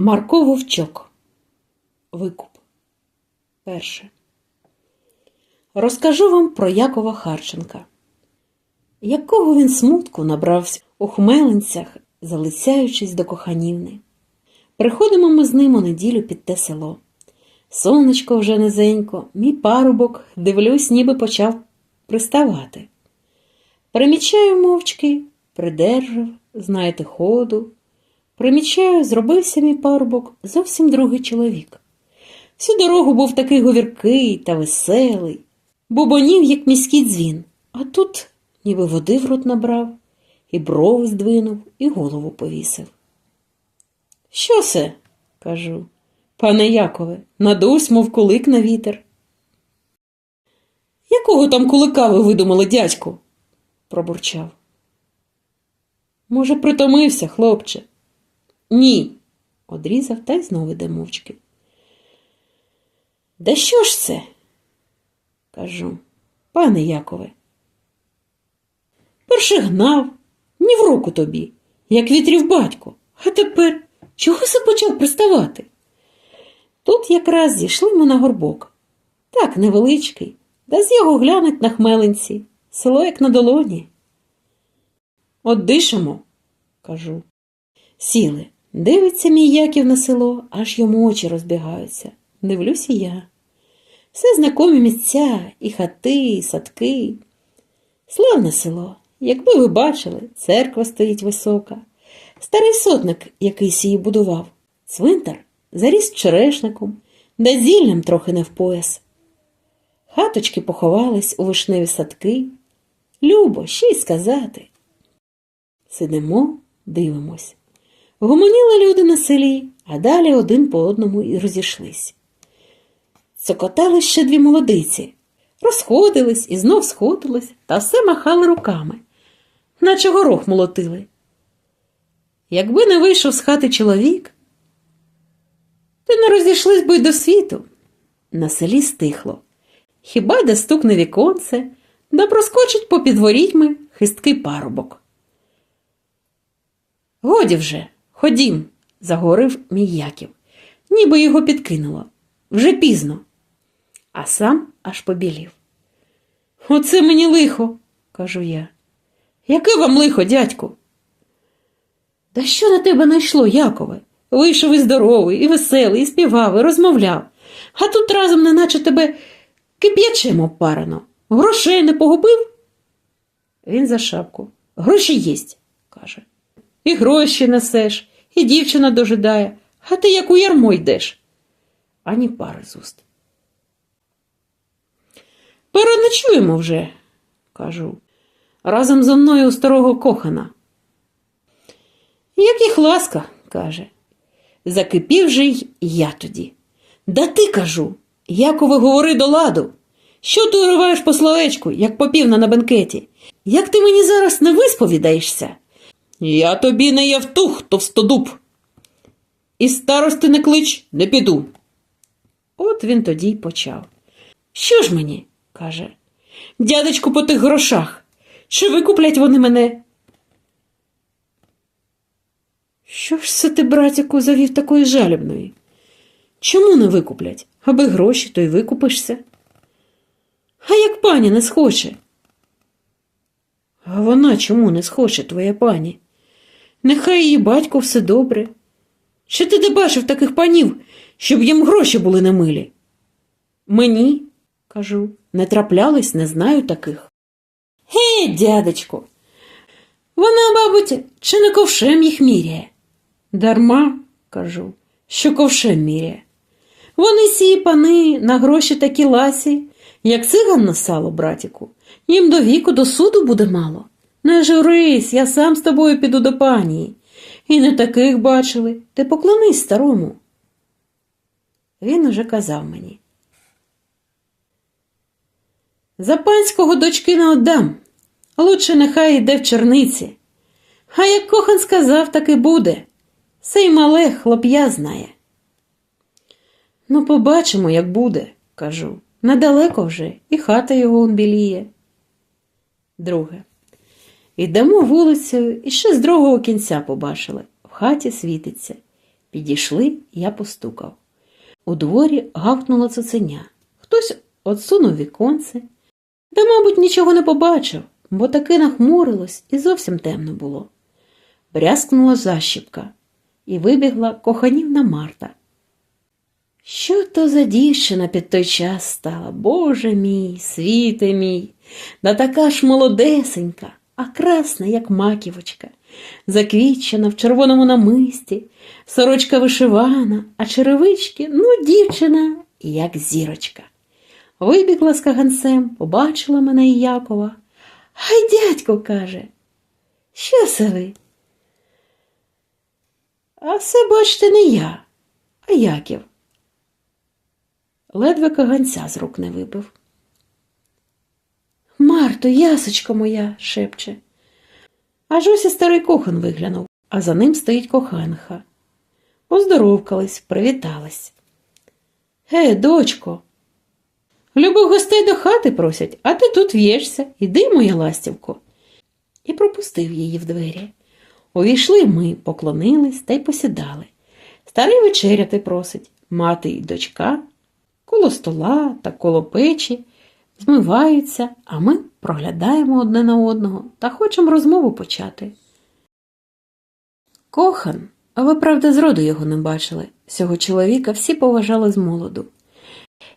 Марко Вовчок. Викуп. Перше. Розкажу вам про Якова Харченка. Якого він смутку набрався у хмеленцях, залицяючись до коханівни. Приходимо ми з ним у неділю під те село. Сонечко вже низенько, мій парубок, дивлюсь, ніби почав приставати. Примічаю мовчки, придержав, знаєте, ходу. Примічаю, зробився мій парубок зовсім другий чоловік. Всю дорогу був такий говіркий та веселий, бубонів, як міський дзвін, а тут ніби води в рот набрав, і брови здвинув, і голову повісив. Що це? кажу. Пане Якове, надусь, мов кулик на вітер. Якого там кулика ви видумали, дядьку? пробурчав. Може, притомився, хлопче? Ні, одрізав та й знову йде мовчки. Да що ж це? кажу, пане Якове. Перше гнав, ні в руку тобі, як вітрів батько, а тепер чого се почав приставати? Тут якраз зійшли ми на горбок. Так, невеличкий, да з його глянуть на хмеленці, село як на долоні. От дишимо, кажу. Сіли. Дивиться мій Яків на село, аж йому очі розбігаються. Дивлюсь і я. Все знакомі місця, і хати, і садки. Славне село. Якби ви бачили, церква стоїть висока. Старий сотник якийсь її будував. Цвинтар заріс черешником, да зіллям трохи не в пояс. Хаточки поховались у вишневі садки. Любо, ще й сказати. Сидимо, дивимось. Гомоніли люди на селі, а далі один по одному і розійшлись. Цокотали ще дві молодиці, розходились і знов сходились та все махали руками, наче горох молотили. Якби не вийшов з хати чоловік, то не розійшлись би й до світу. На селі стихло. Хіба де стукне віконце, да проскочить попід ворітьми хисткий парубок. Годі вже, ходім, загорив мій Яків, ніби його підкинуло. Вже пізно. А сам аж побілів. Оце мені лихо, кажу я. Яке вам лихо, дядьку? Да що на тебе найшло, Якове? Вийшов і здоровий, і веселий, і співав, і розмовляв. А тут разом неначе тебе кип'ячем опарено. Грошей не погубив? Він за шапку. Гроші єсть, каже. І гроші несеш, і дівчина дожидає, а ти як у ярмо йдеш. Ані пари з уст. Переночуємо вже, кажу, разом зо мною у старого кохана. Як їх ласка, каже. Закипів же й я тоді. Да ти кажу, Якове, говори до ладу. Що ти уриваєш по словечку, як попівна на бенкеті? Як ти мені зараз не висповідаєшся? Я тобі не явтух, товстодуб. І старости не клич, не піду. От він тоді й почав. Що ж мені? каже. Дядечку по тих грошах. Чи викуплять вони мене? Що ж це ти, братяку, завів такої жалібної? Чому не викуплять? Аби гроші, то й викупишся. А як пані не схоче? А вона чому не схоче, твоя пані? Нехай її батько все добре. Чи ти не бачив таких панів, щоб їм гроші були на милі? Мені, кажу, не траплялись, не знаю таких. Ге, дядечко, вона, мабуть, чи не ковшем їх міряє? Дарма, кажу, що ковшем міряє. Вони сії пани на гроші такі ласі, як циган на сало, братіку. Їм до віку, до суду буде мало. Не журись, я сам з тобою піду до панії. І не таких бачили. Ти поклонись старому. Він уже казав мені. За панського дочки не отдам. Лучше нехай йде в черниці. А як кохан сказав, так і буде. Сей мале хлоп'я знає. Ну, побачимо, як буде, кажу. Недалеко вже, і хата його он біліє. Друге. Йдемо вулицею і ще з другого кінця побачили. В хаті світиться. Підійшли, я постукав. У дворі гавкнуло цуценя. Хтось отсунув віконце, та, мабуть, нічого не побачив, бо таки нахмурилось і зовсім темно було. Брязкнула защіпка, і вибігла коханівна Марта. Що то за дівчина під той час стала, Боже мій, світе мій, да така ж молодесенька, а красна, як маківочка, заквітчена в червоному намисті, сорочка вишивана, а черевички, ну, дівчина, як зірочка. Вибігла з каганцем, побачила мене і Якова. Гай, дядько, каже, що це ви? А все, бачите, не я, а Яків. Ледве каганця з рук не вибив. Марто, ясочко моя, шепче. Аж ось і старий кохан виглянув, а за ним стоїть коханка. Поздоровкались, привітались. Ге, дочко. Любих гостей до хати просять, а ти тут в'єшся. Іди, моя ластівко. І пропустив її в двері. Увійшли ми, поклонились та й посідали. Старий вечеряти просить, мати й дочка, коло стола та коло печі, змиваються, а ми проглядаємо одне на одного та хочемо розмову почати. Кохан, а ви, правда, зроду його не бачили. Цього чоловіка всі поважали з молоду.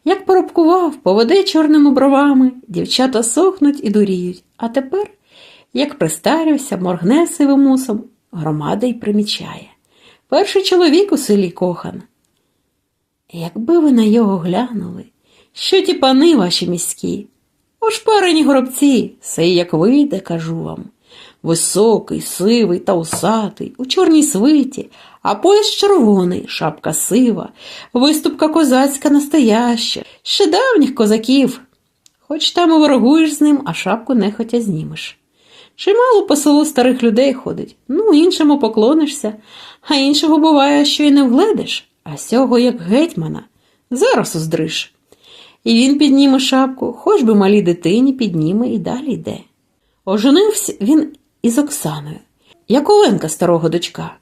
Як поробкував, поведе чорними бровами, дівчата сохнуть і дуріють, а тепер, як пристарився, моргне сивим мусом, громада й примічає. Перший чоловік у селі кохан. Якби ви на його глянули, що ті пани ваші міські, ошпарені горобці, сей як вийде, кажу вам. Високий, сивий та усатий, у чорній свиті, а пояс червоний, шапка сива, виступка козацька настояща, ще давніх козаків. Хоч там і ворогуєш з ним, а шапку нехотя знімеш. Чимало по селу старих людей ходить, ну, іншому поклонишся, а іншого буває, що й не вгледиш, а сього, як гетьмана, зараз уздриш. І він підніме шапку, хоч би малій дитині підніме і далі йде. Оженився він із Оксаною, Яковенка старого дочка.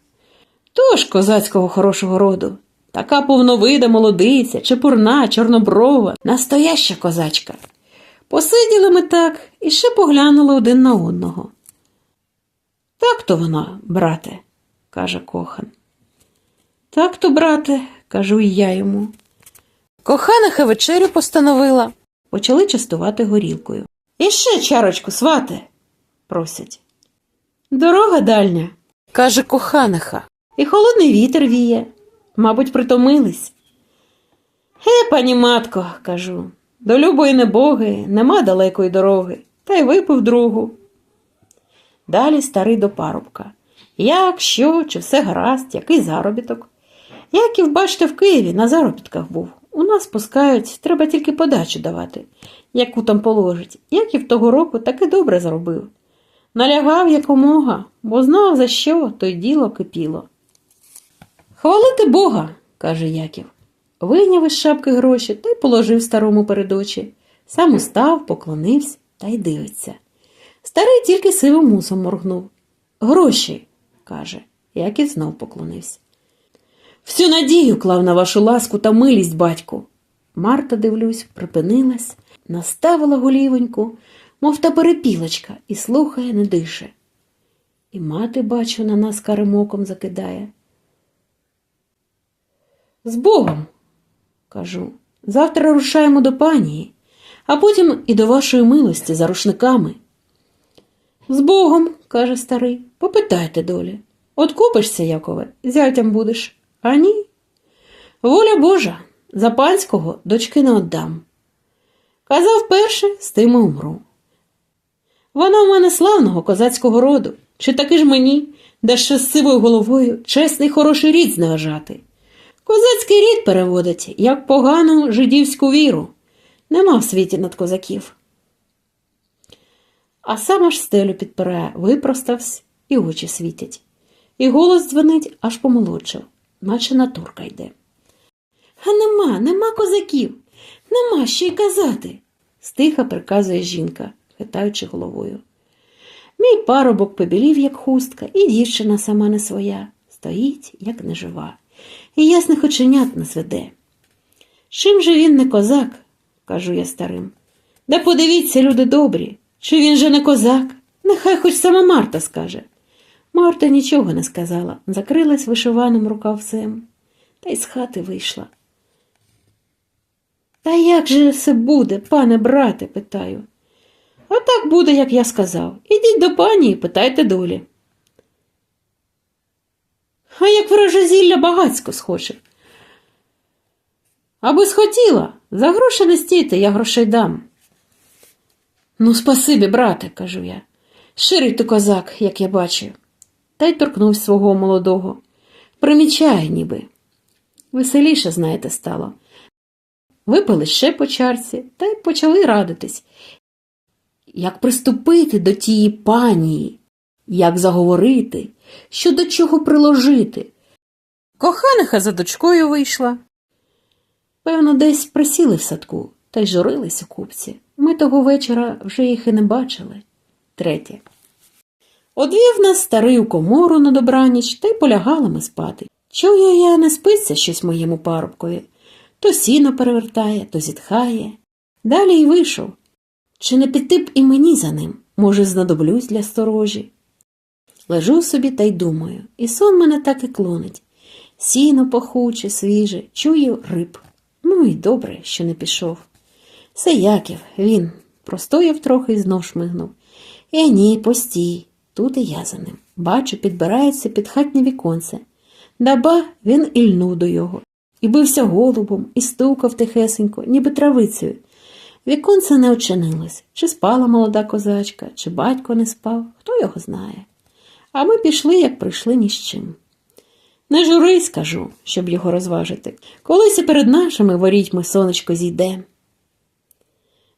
Тож козацького хорошого роду, така повновида молодиця, чепурна, чорноброва, настояща козачка. Посиділи ми так і ще поглянули один на одного. Так то вона, брате, каже кохан. Так то, брате, кажу і я йому. Коханиха вечерю постановила. Почали частувати горілкою. І ще чарочку, свате, просять. Дорога дальня, каже коханиха, і холодний вітер віє. Мабуть, притомились. Ге, пані матко, кажу, до любої небоги нема далекої дороги, та й випив другу. Далі старий до парубка. Як, що, чи все гаразд, який заробіток? Яків, бачите, в Києві на заробітках був. У нас пускають, треба тільки подачу давати, яку там положить. Яків того року таки добре заробив. Налягав якомога, бо знав, за що, то й діло кипіло. Хвалити Бога, каже Яків. Вийняв із шапки гроші та й положив старому перед очі. Сам устав, поклонився та й дивиться. Старий тільки сивим мусом моргнув. Гроші, каже, Яків знов поклонився. Всю надію клав на вашу ласку та милість, батьку. Марта, дивлюсь, припинилась, наставила голівоньку, мов та перепілочка, і слухає, не дише. І мати, бачу, на нас карим оком закидає. З Богом, кажу, завтра рушаємо до панії, а потім і до вашої милості за рушниками. З Богом, каже старий, попитайте долі. От купишся, Якове, зятям будеш, а ні. Воля Божа, за панського дочки не отдам. Казав перше, з тим умру. Вона в мене славного козацького роду, чи таки ж мені, де ще з сивою головою чесний хороший рід зневажати. Козацький рід переводить, як погану жидівську віру. Нема в світі над козаків. А сам аж стелю підпирає, випростався, і очі світять. І голос дзвонить, аж помолодшав, наче натурка йде. А нема, нема козаків, нема що й казати, стиха приказує жінка, хитаючи головою. Мій парубок побілів, як хустка, і дівчина сама не своя, стоїть, як нежива. і ясних оченят не зведе. Чим же він не козак, кажу я старим. Да подивіться, люди добрі, чи він же не козак? Нехай хоч сама Марта скаже. Марта нічого не сказала, закрилась вишиваним рукавцем та й з хати вийшла. Та як же все буде, пане брате? питаю. А так буде, як я сказав. Ідіть до пані і питайте долі. А як враже зілля багацько схоче. Аби схотіла, за гроші не стійте, я грошей дам. Ну, спасибі, брате, кажу я. Ширий ти козак, як я бачу. Та й торкнув свого молодого. Примічає ніби. Веселіше, знаєте, стало. Випили ще по чарці та й почали радитись. Як приступити до тії панії, як заговорити, що до чого приложити. Коханиха за дочкою вийшла. Певно, десь присіли в садку та й журились у купці. Ми того вечора вже їх і не бачили. Третє. Одвів нас старий у комору на добраніч та й полягали ми спати. Чую я, не спиться щось моєму парубкові. То сіно перевертає, то зітхає. Далі й вийшов. Чи не піти б і мені за ним? Може, знадоблюсь для сторожі. Лежу собі та й думаю, і сон мене так і клонить. Сіно пахуче, свіже, чую риб. Ну і добре, що не пішов. Це він простояв трохи і знов шмигнув. Е, ні, постій, тут і я за ним. Бачу, підбирається під хатнє віконце. Даба він ільнув до його. І бився голубом, і стукав тихесенько, ніби травицею. Віконце не очинилось, чи спала молода козачка, чи батько не спав, хто його знає. А ми пішли, як прийшли ні з чим. Не журись, кажу, щоб його розважити. Колись і перед нашими ворітьми сонечко зійде.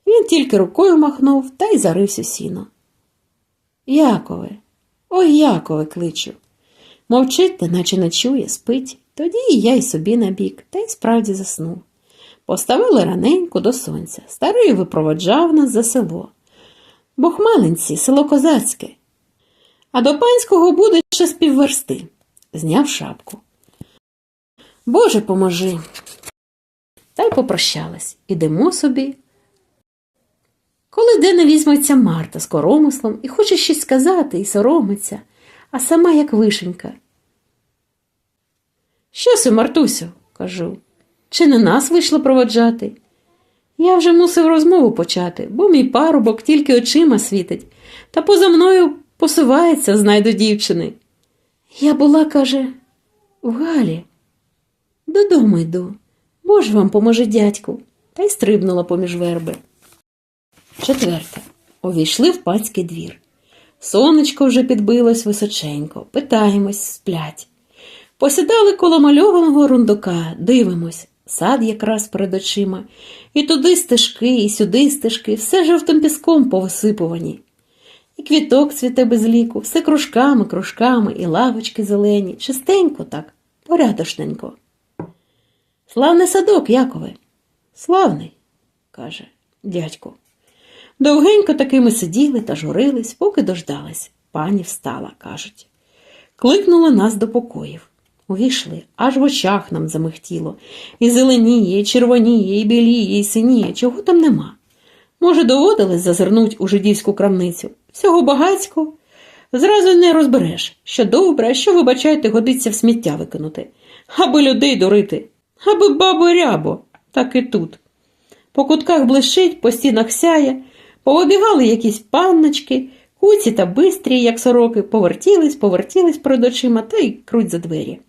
Він тільки рукою махнув та й зарився сіно. Якове, ой, Якове, кличу. Мовчить, наче не чує, спить. Тоді і я й собі набік, та й справді заснув. Поставили раненько до сонця. Старий випроводжав нас за село. Бо хмеленці, село козацьке. А до панського буде ще з півверсти. Зняв шапку. Боже, поможи. Та й попрощалась. Ідемо собі. Коли де не візьметься Марта з коромислом і хоче щось сказати і соромиться, а сама як вишенька. Що си, Мартусю? кажу. Чи не нас вийшло проводжати? Я вже мусив розмову почати, бо мій парубок тільки очима світить, та поза мною посувається знайду дівчини. Я була, каже, в Галі. Додому йду. Боже вам поможе дядьку, та й стрибнула поміж верби. Четверте. Увійшли в панський двір. Сонечко вже підбилось височенько, питаємось, сплять. Посідали коло мальованого рундука, дивимось, сад якраз перед очима, і туди стежки, і сюди стежки, все жовтим піском повисипувані. І квіток цвіте без ліку, все кружками, кружками, і лавочки зелені, чистенько так, порядошненько. Славний садок, Якове. Славний, каже дядько. Довгенько таки ми сиділи та журились, поки дождались. Пані встала, кажуть. Кликнула нас до покоїв. Увійшли, аж в очах нам замихтіло. І зеленіє, і червоніє, і біліє, і синіє, чого там нема. Може, доводилось зазирнуть у жидівську крамницю. Всього багацько. Зразу не розбереш, що добре, а що, вибачайте, годиться в сміття викинути. Аби людей дурити, аби бабу рябо, так і тут. По кутках блищить, по стінах сяє, повибігали якісь панночки, куці та бистрі, як сороки, повертілись, повертілись перед очима та й круть за двері.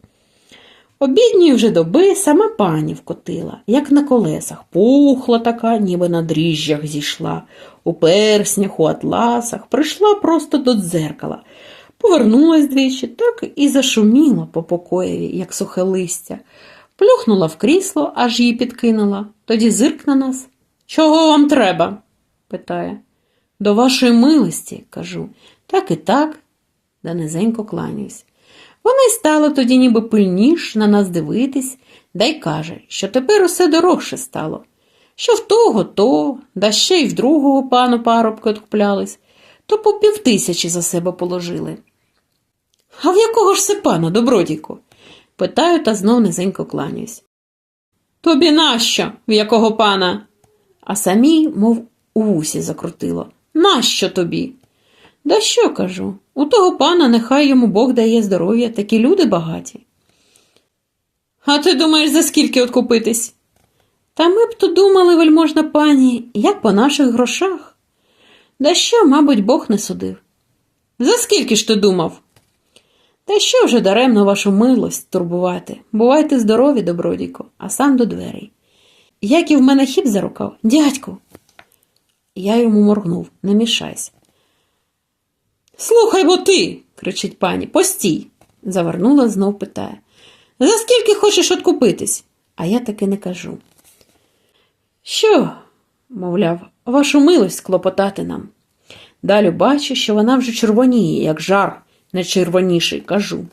Обідньої вже доби сама пані вкотила, як на колесах, пухла така, ніби на дріжджах зійшла, у перснях, у атласах, прийшла просто до дзеркала, повернулась двічі, так і зашуміла по покоєві, як сухе листя, плюхнула в крісло, аж її підкинула, тоді зирк на нас. Чого вам треба? Питає. До вашої милості, кажу, так і так, да низенько кланяюсь. Вона й стала тоді ніби пильніш на нас дивитись, да й каже, що тепер усе дорожче стало. Що в того то, да ще й в другого пану парубки откуплялись, то по півтисячі за себе положили. А в якого ж це пана, добродійко? Питаю та знов низенько кланяюсь. Тобі нащо? В якого пана? А самій, мов у вусі закрутило. Нащо тобі? Да що кажу? У того пана нехай йому Бог дає здоров'я, такі люди багаті. А ти думаєш, за скільки откупитись? Та ми б то думали, вельможна пані, як по наших грошах. Да що, мабуть, Бог не судив. За скільки ж ти думав? Та що вже даремно вашу милость турбувати? Бувайте здорові, добродійко, а сам до дверей. Як і в мене хіп за рукав, дядьку. Я йому моргнув, не мішайся. Слухай бо ти, кричить пані, постій. Завернула, знов питає. За скільки хочеш откупитись? А я таки не кажу. Що, мовляв, вашу милость клопотати нам. Далі бачу, що вона вже червоніє, як жар, не червоніший, кажу.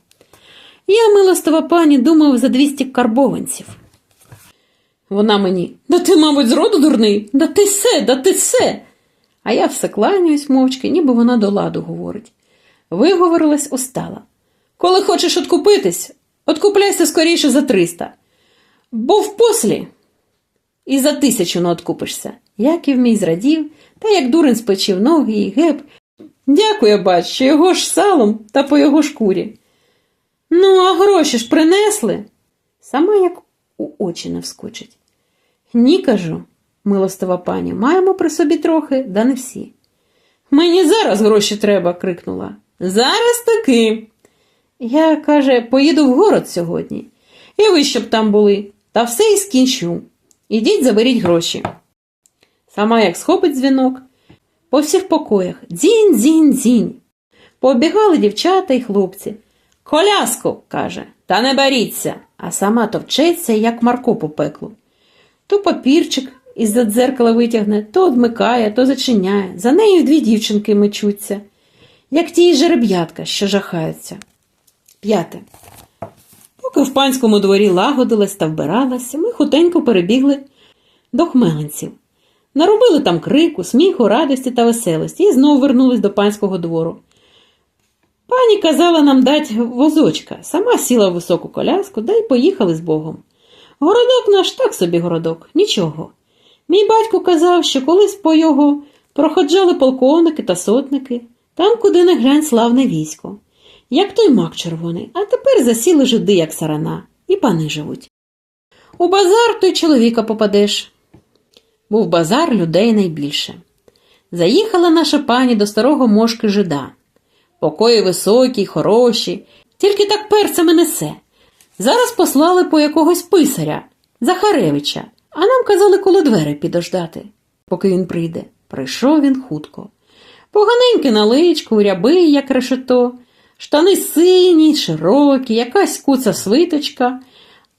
Я, милостива пані, думав за двісті карбованців. Вона мені, да ти, мабуть, зроду дурний, да ти се, да ти се. А я все кланяюсь мовчки, ніби вона до ладу говорить. Виговорилась, устала. Коли хочеш откупитись, откупляйся скоріше за триста. Бо впослі і за тисячу не откупишся. Яків мій зрадів, та як дурень спечив ноги і геп. Дякую, бач, що його ж салом та по його шкурі. Ну, а гроші ж принесли. Сама як у очі не вскочить. Ні, кажу, милостива пані, маємо при собі трохи, да не всі. Мені зараз гроші треба, крикнула. Зараз таки. Я, каже, поїду в город сьогодні. І ви щоб там були, та все і скінчу. Ідіть, заберіть гроші. Сама як схопить дзвінок, по всіх покоях дзінь, дзінь, дзінь. Пообігали дівчата й хлопці. Коляску, каже, та не боріться, а сама товчеться, як Марко по пеклу. То папірчик із-за дзеркала витягне, то одмикає, то зачиняє. За нею дві дівчинки мечуться, як ті жереб'ятка, що жахаються. П'яте. Поки в панському дворі лагодилась та вбиралась, ми хутенько перебігли до хмеленців. Наробили там крику, сміху, радості та веселості і знову вернулись до панського двору. Пані казала нам дать возочка, сама сіла в високу коляску, да й поїхали з Богом. Городок наш так собі городок, нічого. Мій батько казав, що колись по його проходжали полковники та сотники, там, куди не глянь славне військо, як той мак червоний, а тепер засіли жиди, як сарана, і пани живуть. У базар то й чоловіка попадеш. Був базар людей найбільше. Заїхала наша пані до старого мошки жида. Покої високі, хороші, тільки так перцями несе. Зараз послали по якогось писаря, Захаревича, а нам казали коло двері підождати, поки він прийде. Прийшов він хутко. Поганенький на личку, рябий, як решето, штани сині, широкі, якась куца свиточка,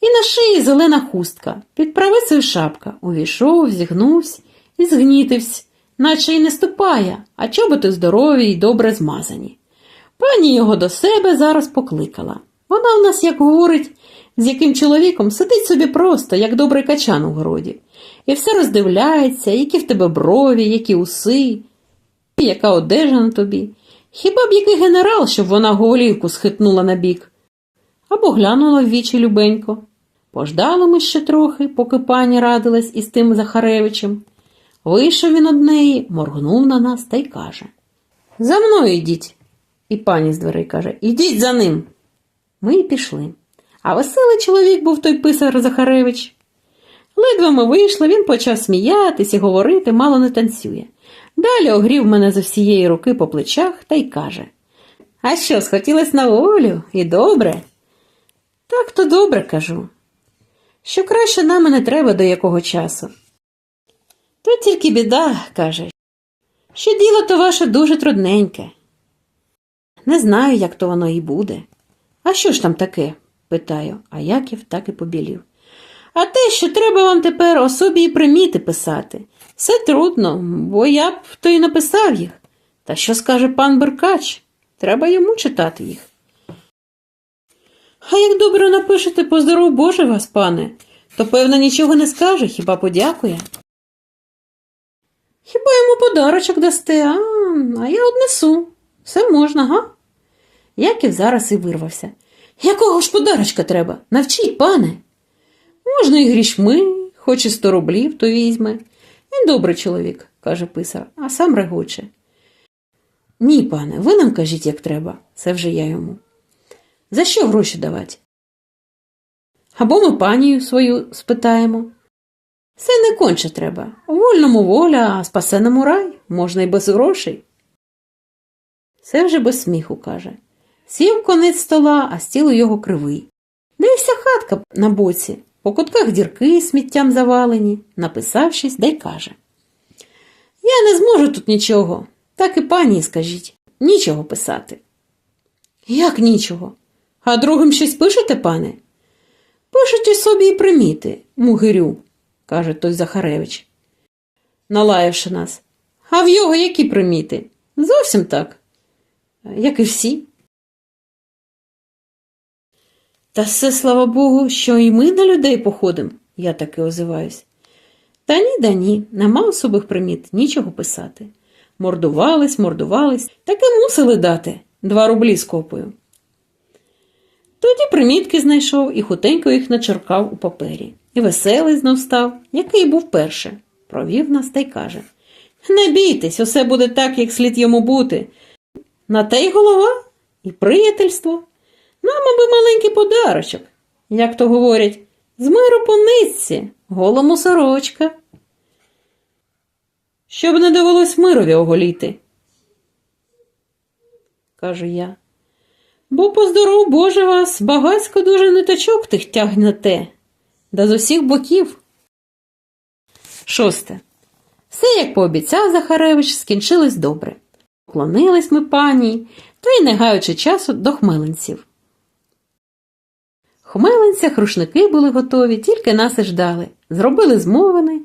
і на шиї зелена хустка, під правицею шапка. Увійшов, зігнувся і згнітився, наче й не ступає, а чоботи здорові й добре змазані. Пані його до себе зараз покликала. Вона в нас, як говорить, з яким чоловіком сидить собі просто, як добрий качан у городі, і все роздивляється, які в тебе брові, які уси, і яка одежа на тобі. Хіба б який генерал, щоб вона голівку схитнула на бік? Або глянула в вічі любенько. Пождали ми ще трохи, поки пані радилась із тим Захаревичем. Вийшов він од неї, моргнув на нас та й каже За мною йдіть. І пані з дверей каже Ідіть за ним. Ми й пішли. А веселий чоловік був той писар Захаревич. Ледве ми вийшли, він почав сміятись і говорити, мало не танцює. Далі огрів мене з всієї руки по плечах та й каже А що, схотілось на волю? І добре? Так то добре, кажу. Що краще нам не треба до якого часу. То тільки біда, каже, що діло то ваше дуже трудненьке. Не знаю, як то воно і буде. А що ж там таке? питаю, а Яків так і побілів. А те, що треба вам тепер особі і приміти писати. Все трудно, бо я б то й написав їх. Та що скаже пан Беркач? Треба йому читати їх. А як добре напишете поздоров Боже вас, пане, то певно нічого не скаже, хіба подякує. Хіба йому подарочок дасте, а, а я однесу. Все можна, га? Яків зараз і вирвався. Якого ж подарочка треба? Навчіть, пане. Можна і грішми, хоч і сто рублів, то візьме. Він добрий чоловік, каже писар, а сам регоче. Ні, пане, ви нам кажіть, як треба, це вже я йому. За що гроші давати? Або ми панію свою спитаємо. Все не конче треба. Вольному воля, а спасеному рай, можна й без грошей. Це вже без сміху, каже. Сів конець стола, а стіл у його кривий. Де хатка на боці, по кутках дірки сміттям завалені, написавшись, дай каже. Я не зможу тут нічого, так і пані скажіть, нічого писати. Як нічого? А другим щось пишете, пане? Пишете собі і приміти, мугирю, каже той Захаревич, налаявши нас. А в його які приміти? Зовсім так, як і всі. Та все, слава Богу, що і ми на людей походимо, я таки озиваюсь. Та ні, да ні, нема особих приміт, нічого писати. Мордувались, мордувались, таки мусили дати два рублі з копою. Тоді примітки знайшов і хутенько їх начеркав у папері. І веселий знов став, який був перше. Провів нас та й каже Не бійтесь, усе буде так, як слід йому бути. На те й голова, і приятельство. Нам аби маленький подарочок, як то говорять, з миру по нитці, голому сорочка. Щоб не довелось мирові оголіти, кажу я. Бо поздоров Боже вас, багацько дуже ниточок тих тягнете, да з усіх боків. Шосте. Все, як пообіцяв Захаревич, скінчилось добре. Поклонились ми пані, та й не гаючи часу до хмеленців. Хмеленцях рушники були готові, тільки нас і ждали. Зробили змовини,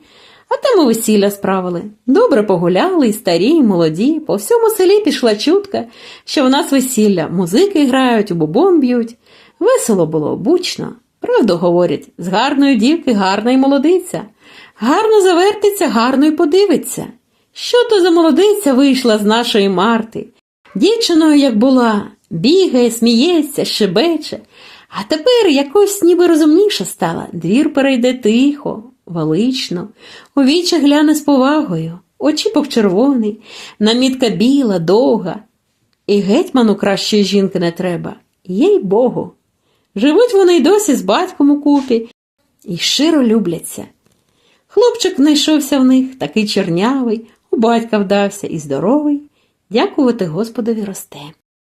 а там і весілля справили. Добре погуляли, і старі, і молоді. По всьому селі пішла чутка, що в нас весілля, музики грають, у бубон б'ють. Весело було, бучно. Правду говорять, з гарної дівки гарна й молодиця. Гарно завертиться, гарно й подивиться. Що то за молодиця вийшла з нашої Марти? Дівчиною, як була, бігає, сміється, шибече. А тепер якось ніби розумніша стала. Двір перейде тихо, велично, у вічі гляне з повагою, очіпок червоний, намітка біла, довга. І гетьману кращої жінки не треба, їй Богу. Живуть вони й досі з батьком у купі і щиро любляться. Хлопчик знайшовся в них, такий чернявий, у батька вдався і здоровий, дякувати Господові росте.